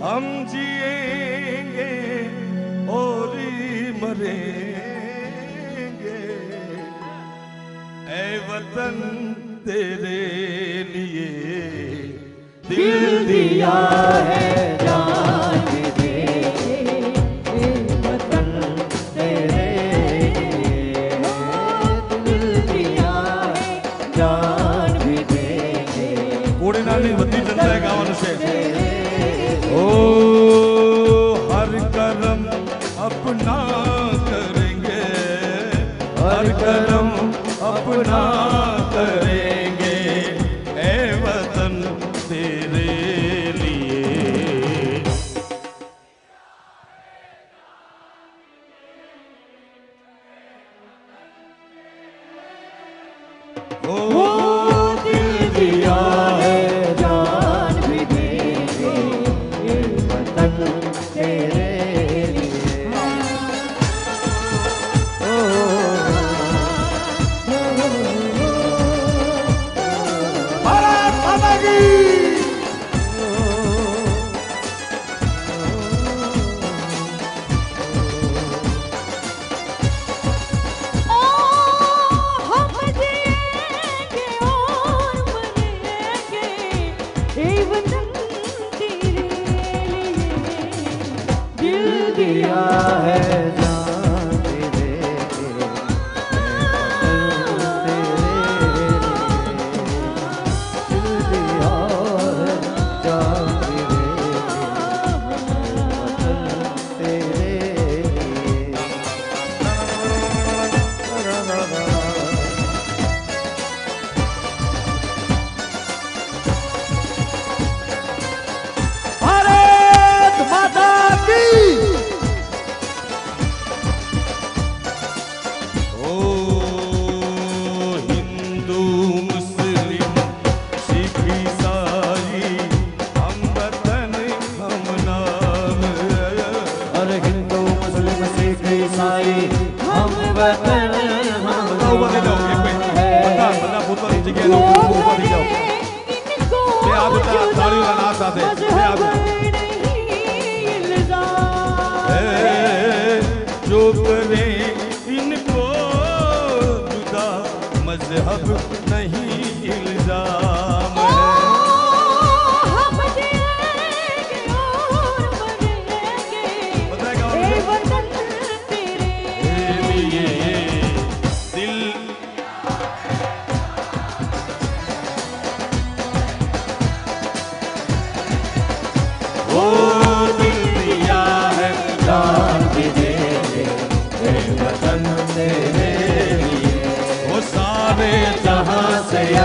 हम जिएंगे और मरेंगे ऐ वतन तेरे लिए दिल दिया है जान કોડીનાની બધી જનતાએ ગાવાનું છે हर कदम अपना करेंगे ए वतन तेरे Maria. हमारे हम वतन हमारे बंदा बंदा पुत्र नीचे के लो ऊपर जाओ ये आप ताली लगाना चाहते ये आप जो करे इनको जुदा मजहब नहीं इल्जाम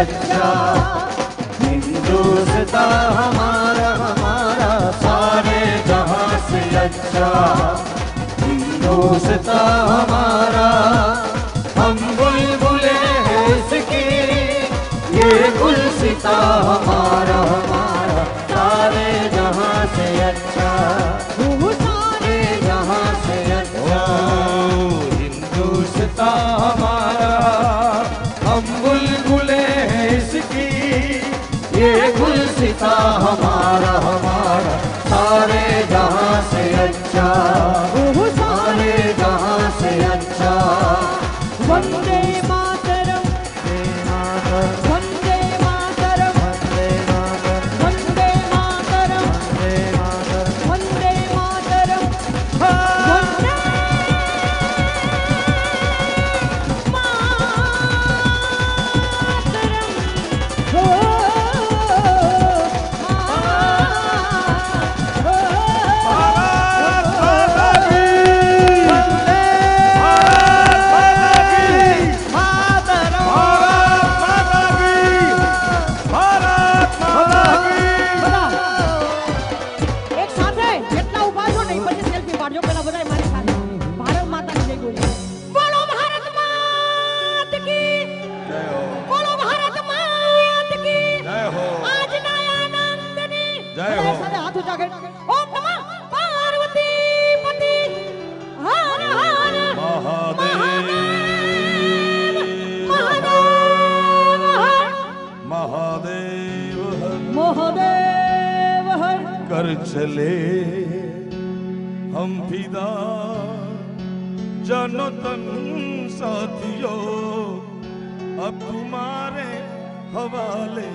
अच्छा। हिंदुस्तान हमारा हमारा सारे जहाँ से अच्छा। हिंदुस्तान हमारा। चले हम फिदा जनो तन साथियों अब तुम्हारे हवाले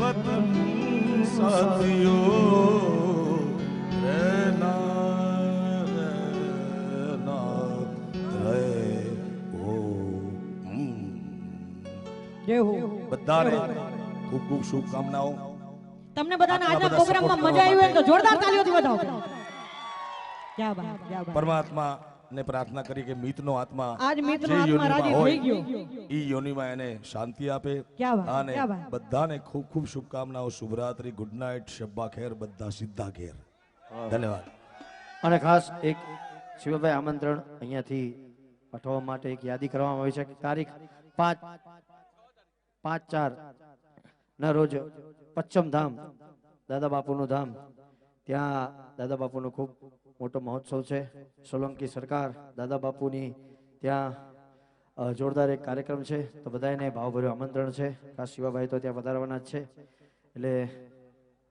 वतन साथियों रहना रहना रहे हो હમ. જેવું બધાને ખૂબ ખૂબ શુભકામનાઓ તમને બધાને આજના પ્રોગ્રામમાં મજા આવી હોય તો જોરદાર તાળીઓથી વધાવો ક્યાં બાત ક્યાં બાત. પરમાત્મા ને પ્રાર્થના કરી કે મિતનો આત્મા આજ મિતનો આત્મા રાજી થઈ ગયો. ઈ યોનિમાં એને શાંતિ આપે અને બધાને ખૂબ ખૂબ શુભકામનાઓ. શુભરાત્રી ગુડ નાઇટ શબ્બા ખેર બધા સીધા ઘેર. ધન્યવાદ. અને ખાસ એક શિવભાઈ આમંત્રણ અહીંયાથી પાઠવવા માટે એક યાદી કરવામાં આવી છે. તારીખ પાંચ પાંચ ચાર. ના રોજ પચ્છમ ધામ, દાદા બાપુનું ધામ. ત્યાં દાદા બાપુનો ખૂબ મોટો મહોત્સવ છે. સોલંકી સરકાર, દાદા બાપુની ત્યાં જોરદાર એક કાર્યક્રમ છે. તો બધાને ભાવભર્યું આમંત્રણ છે. ખાસ શિવાભાઈ તો ત્યાં વધારવાના જ છે. એટલે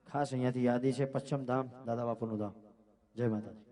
ખાસ અહીંયાથી યાદી છે. પચ્છમ ધામ, દાદા બાપુનું ધામ. જય માતાજી.